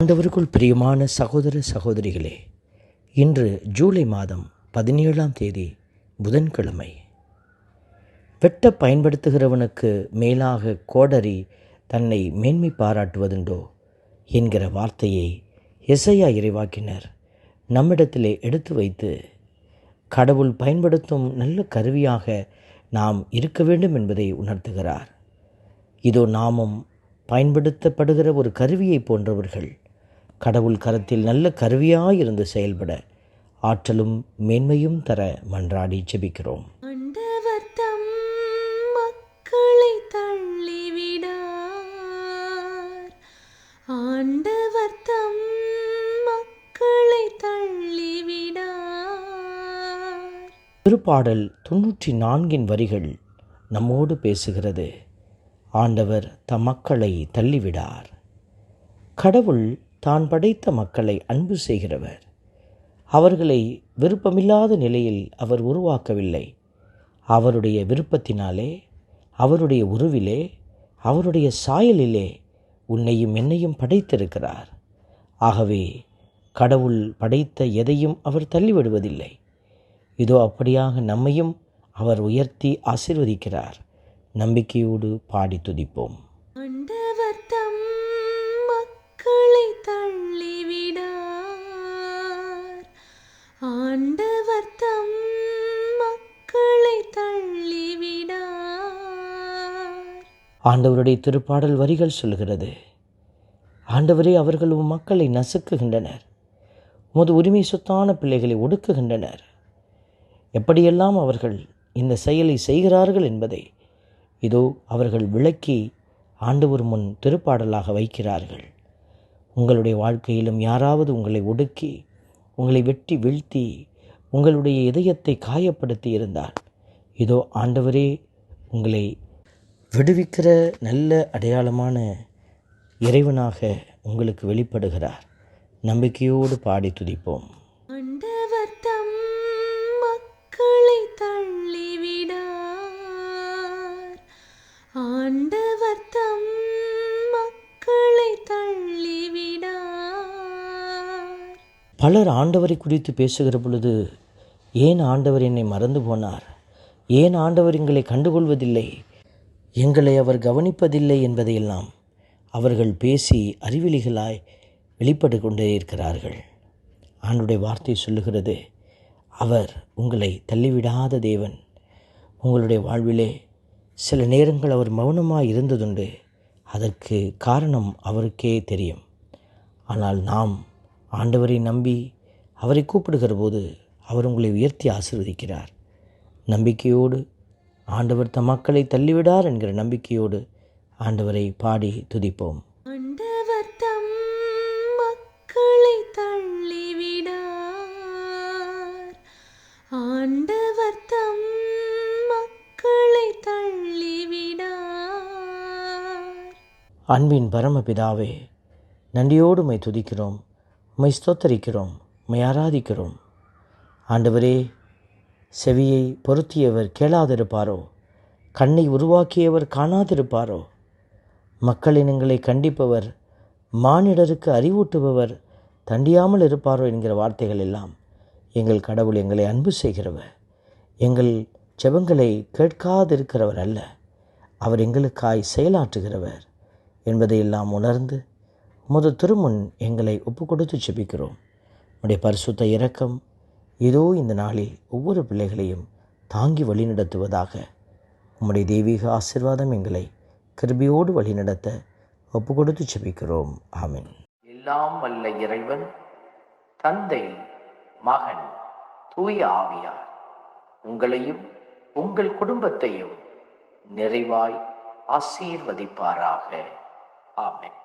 ஆண்டவருக்குள் பிரியமான சகோதர சகோதரிகளே இன்று ஜூலை மாதம் பதினேழாம் தேதி புதன்கிழமை. வெட்ட பயன்படுத்துகிறவனுக்கு மேலாக கோடரி தன்னை மேன்மை பாராட்டுவதுண்டோ என்கிற வார்த்தையை எசையா இறைவாக்கினர் நம்மிடத்திலே எடுத்து வைத்து கடவுள் பயன்படுத்தும் நல்ல கருவியாக நாம் இருக்க வேண்டும் என்பதை உணர்த்துகிறார். இதோ நாமும் பயன்படுத்தப்படுகிற ஒரு கருவியை போன்றவர்கள் கடவுள் கரத்தில் நல்ல கருவியாயிருந்து செயல்பட ஆற்றலும் மேன்மையும் தர மன்றாடி ஜெபிக்கிறோம். மக்களை தள்ளிவிடார். ஆண்டவர் தம் மக்களை தள்ளிவிடார். திருப்பாடல் தொன்னூற்றி நான்கின் வரிகள் நம்மோடு பேசுகிறது. ஆண்டவர் தம் மக்களை தள்ளிவிடார். கடவுள் தான் படைத்த மக்களை அன்பு செய்கிறவர். அவர்களை விருப்பமில்லாத நிலையில் அவர் உருவாக்கவில்லை. அவருடைய விருப்பத்தினாலே அவருடைய உருவிலே அவருடைய சாயலிலே உன்னையும் என்னையும் படைத்திருக்கிறார். ஆகவே கடவுள் படைத்த எதையும் அவர் தள்ளிவிடுவதில்லை. இதோ அப்படியாக நம்மையும் அவர் உயர்த்தி ஆசீர்வதிக்கிறார். நம்பிக்கையோடு பாடி துதிப்போம். மக்களை தள்ளிவிடார். ஆண்டவர் தம் மக்களை தள்ளிவிடார். ஆண்டவருடைய திருப்பாடல் வரிகள் சொல்கிறது ஆண்டவரே அவர்கள் உம் மக்களை நசுக்குகின்றனர் உமது உரிமை சொத்தான பிள்ளைகளை ஒடுக்குகின்றனர். எப்படியெல்லாம் அவர்கள் இந்த செயலை செய்கிறார்கள் என்பதை இதோ அவர்கள் விளக்கி ஆண்டவர் முன் திருப்பாடலாக வைக்கிறார்கள். உங்களுடைய வாழ்க்கையிலும் யாராவது உங்களை ஒடுக்கி உங்களை வெட்டி வீழ்த்தி உங்களுடைய இதயத்தை காயப்படுத்தி இருந்தால் இதோ ஆண்டவரே உங்களை விடுவிக்கிற நல்ல அடையாளமான இறைவனாக உங்களுக்கு வெளிப்படுகிறார். நம்பிக்கையோடு பாடி துதிப்போம். பலர் ஆண்டவரை குறித்து பேசுகிற பொழுது ஏன் ஆண்டவர் என்னை மறந்து போனார்? ஏன் ஆண்டவர் எங்களை கண்டுகொள்வதில்லை? எங்களை அவர் கவனிப்பதில்லை என்பதையெல்லாம் அவர்கள் பேசி அறிவிலிகளாய் வெளிப்பட்டு கொண்டே இருக்கிறார்கள். ஆண்டுடைய வார்த்தை சொல்லுகிறது அவர் உங்களை தள்ளிவிடாத தேவன். உங்களுடைய வாழ்விலே சில நேரங்கள் அவர் மௌனமாக இருந்ததுண்டு. அதற்கு காரணம் அவருக்கே தெரியும். ஆனால் நாம் ஆண்டவரை நம்பி அவரை கூப்பிடுகிற போது அவர் உங்களை உயர்த்தி ஆசீர்வதிக்கிறார். நம்பிக்கையோடு ஆண்டவர் தம் மக்களை தள்ளிவிடார் என்கிற நம்பிக்கையோடு ஆண்டவரை பாடி துதிப்போம். ஆண்டவர் தம் மக்களை தள்ளிவிடார். ஆண்டவர் தம் மக்களை தள்ளிவிடார். அன்பின் பரமபிதாவே நன்றியோடு உம்மை துதிக்கிறோம். உம்மை ஸ்தோத்தரிக்கிறோம் உம்மை ஆராதிக்கிறோம். ஆண்டவரே செவியை பொருத்தியவர் கேளாதிருப்பாரோ? கண்ணை உருவாக்கியவர் காணாதிருப்பாரோ? மக்களினங்களை கண்டிப்பவர் மானிடருக்கு அறிவூட்டுபவர் தண்டியாமல் இருப்பாரோ என்கிற வார்த்தைகள் எல்லாம் எங்கள் கடவுள் எங்களை அன்பு செய்கிறவர். எங்கள் செபங்களை கேட்காதிருக்கிறவர் அல்ல அவர் எங்களுக்காய் செயலாற்றுகிறவர் என்பதையெல்லாம் உணர்ந்து முதல் திருமுன் எங்களை ஒப்பு கொடுத்து செபிக்கிறோம். உடைய பரிசுத்த இரக்கம் இதோ இந்த நாளில் ஒவ்வொரு பிள்ளைகளையும் தாங்கி வழிநடத்துவதாக. உம்முடைய தெய்வீக ஆசிர்வாதம் எங்களை கிருபியோடு வழிநடத்த ஒப்பு கொடுத்து செபிக்கிறோம். ஆமீன். எல்லாம் வல்ல இறைவன் தந்தை மகன் தூய ஆவியார் உங்களையும் உங்கள் குடும்பத்தையும் நிறைவாய் ஆசீர்வதிப்பாராக. ஆமென்.